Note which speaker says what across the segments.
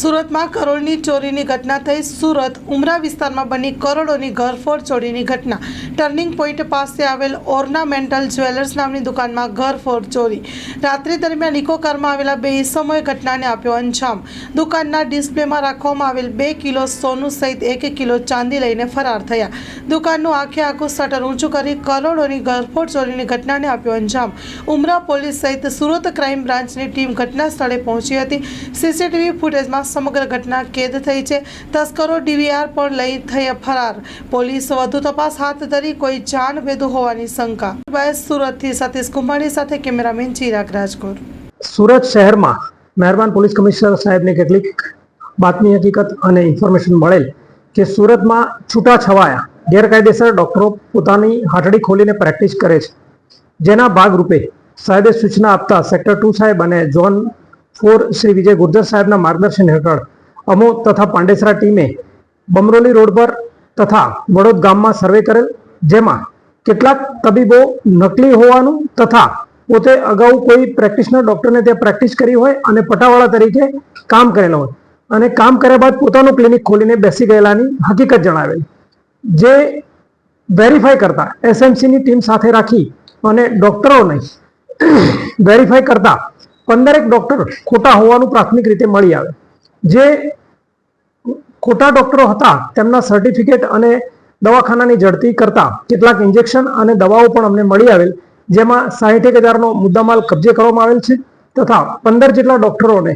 Speaker 1: સુરતમાં કરોડની ચોરીની ઘટના થઈ. સુરત ઉમરા વિસ્તારમાં બની કરોડોની ઘરફોડ ચોરીની ઘટના. ટર્નિંગ પોઈન્ટ પાસે આવેલ ઓર્નામેન્ટલ જ્વેલર્સ નામની દુકાનમાં ઘરફોડ ચોરી. રાત્રિ દરમિયાન ઇકો આવેલા બે ઇસમોએ ઘટનાને આપ્યો અંજામ. દુકાનના ડિસ્પ્લેમાં રાખવામાં આવેલ બે કિલો સોનું સહિત એક કિલો ચાંદી લઈને ફરાર થયા. દુકાનનું આખે આખું શટર ઊંચું કરી કરોડોની ઘરફોડ ચોરીની ઘટનાને આપ્યો અંજામ. ઉમરા પોલીસ સહિત સુરત ક્રાઇમ બ્રાન્ચની ટીમ ઘટના સ્થળે પહોંચી હતી. સીસીટીવી ફૂટેજમાં સમગ્ર ઘટના કેદ થઈ છે. તસ્કરો ડીવીઆર પણ લઈ થઈ ફરાર. પોલીસ વધુ તપાસ હાથ ધરી કોઈ જાણ ભેદુ હોવાની શંકા. સુરતથી સતીશ કુંભાણી સાથે કેમેરામેન ચિરાગ રાજકોર
Speaker 2: સુરત શહેરમાં મહેરબાન પોલીસ કમિશનર સાહેબને કેટલીક બાતમી હકીકત અને ઇન્ફોર્મેશન મળેલ કે સુરતમાં છૂટાછવાયા ગેરકાયદેસર ડોક્ટરો પોતાની હાટડી ખોલીને પ્રેક્ટિસ કરે છે. જેના ભાગરૂપે સાહેબે સૂચના આપતા સેક્ટર ટુ સાહેબ અને ઝોન ફોર શ્રી વિજય ગુર્જર સાહેબના માર્ગદર્શન હેઠળ અમો તથા પાંડેસરા ટીમે બમરોલી રોડ પર તથા વડોદ ગામમાં સર્વે કરેલ, જેમાં કેટલાક તબીબો નકલી હોવાનું તથા પોતે અગાઉ કોઈ પ્રેક્ટિશનર ડોક્ટરને ત્યાં પ્રેક્ટિસ કરી હોય અને પટાવાળા તરીકે કામ કરેલો હોય. અને કામ કર્યા બાદ પોતાનું ક્લિનિક ખોલીને બેસી ગયેલાની હકીકત જણાવેલી. જે વેરીફાઈ કરતા એસએમસીની ટીમ સાથે રાખી અને ડોક્ટરોને વેરીફાઈ કરતા પંદરેક ડોક્ટર ખોટા હોવાનું પ્રાથમિક રીતે મળી આવે. જે ખોટા ડોક્ટરો હતા, તેમના સર્ટિફિકેટ અને દવાખાનાની ઝડપી કરતા કેટલાક ઇન્જેક્શન અને દવાઓ પણ અમને મળી આવેલ, જેમાં સાહીઠેક હજારનો મુદ્દામાલ કબજે કરવામાં આવેલ છે તથા પંદર જેટલા ડોક્ટરોને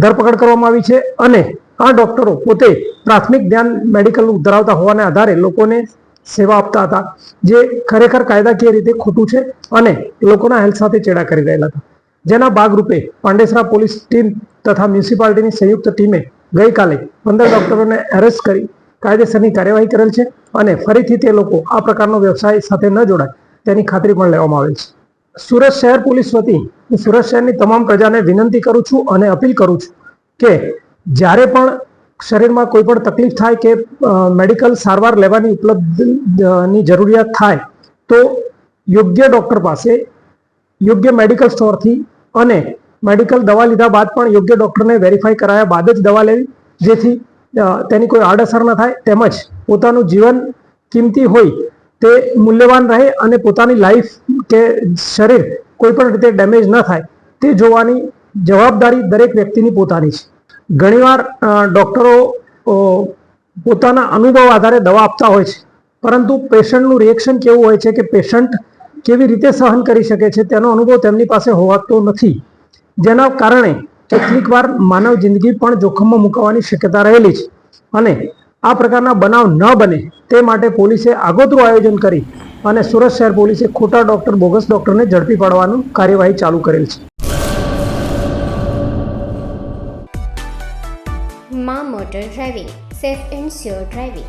Speaker 2: ધરપકડ કરવામાં આવી છે અને આ ડોક્ટરો પોતે પ્રાથમિક ધ્યાન મેડિકલ ધરાવતા હોવાને આધારે લોકોને સેવા આપતા હતા, જે ખરેખર કાયદાકીય રીતે ખોટું છે અને લોકોના હેલ્થ સાથે ચેડા કરી રહેલા હતા. જેના ભાગરૂપે પાંડેસરા પોલીસ ટીમ તથા મ્યુનિસિપાલિટીની સંયુક્ત ટીમે ગઈકાલે પંદર ડોક્ટરોને એરેસ્ટ કરી કાયદેસરની કાર્યવાહી કરેલ છે અને ફરીથી તે લોકો આ પ્રકારનો વ્યવસાય સાથે ન જોડાય તેની ખાતરી પણ લેવામાં આવેલ છે. સુરત શહેર પોલીસ વતી હું સુરત શહેરની તમામ પ્રજાને વિનંતી કરું છું અને અપીલ કરું છું કે જ્યારે પણ શરીરમાં કોઈ પણ તકલીફ થાય કે મેડિકલ સારવાર લેવાની ઉપલબ્ધની જરૂરિયાત થાય તો યોગ્ય ડોક્ટર પાસે, યોગ્ય મેડિકલ સ્ટોરથી અને મેડિકલ દવા લીધા બાદ પણ યોગ્ય ડોક્ટરને વેરીફાઈ કરાયા બાદ જ દવા લેવી. જેથી તેની કોઈ આડઅસર ન થાય. તેમજ પોતાનું જીવન કિંમતી હોય તે મૂલ્યવાન રહે અને પોતાની લાઈફ કે શરીર કોઈ પણ રીતે ડેમેજ ન થાય તે જોવાની જવાબદારી દરેક વ્યક્તિની પોતાની છે. ઘણીવાર ડૉક્ટરો પોતાના અનુભવ આધારે દવા આપતા હોય છે. પરંતુ પેશન્ટનું રિએક્શન કેવું હોય છે કે પેશન્ટ કેવી રીતે સહન કરી શકે છે તેનો અનુભવ તેમની પાસે હોવાતો નથી. જેના કારણે કેટલીક વાર માનવ જિંદગી પણ જોખમમાં મુકાવાની શક્યતા રહેલી છે અને આ પ્રકારના બનાવ ન બને તે માટે પોલીસે આગોતરું આયોજન કરી અને સુરત શહેર પોલીસે ખોટા ડોક્ટર, બોગસ ડોક્ટરને ઝડપી પાડવાનું કાર્યવાહી ચાલુ કરેલ છે.
Speaker 3: મા motor driving, safe and sure driving.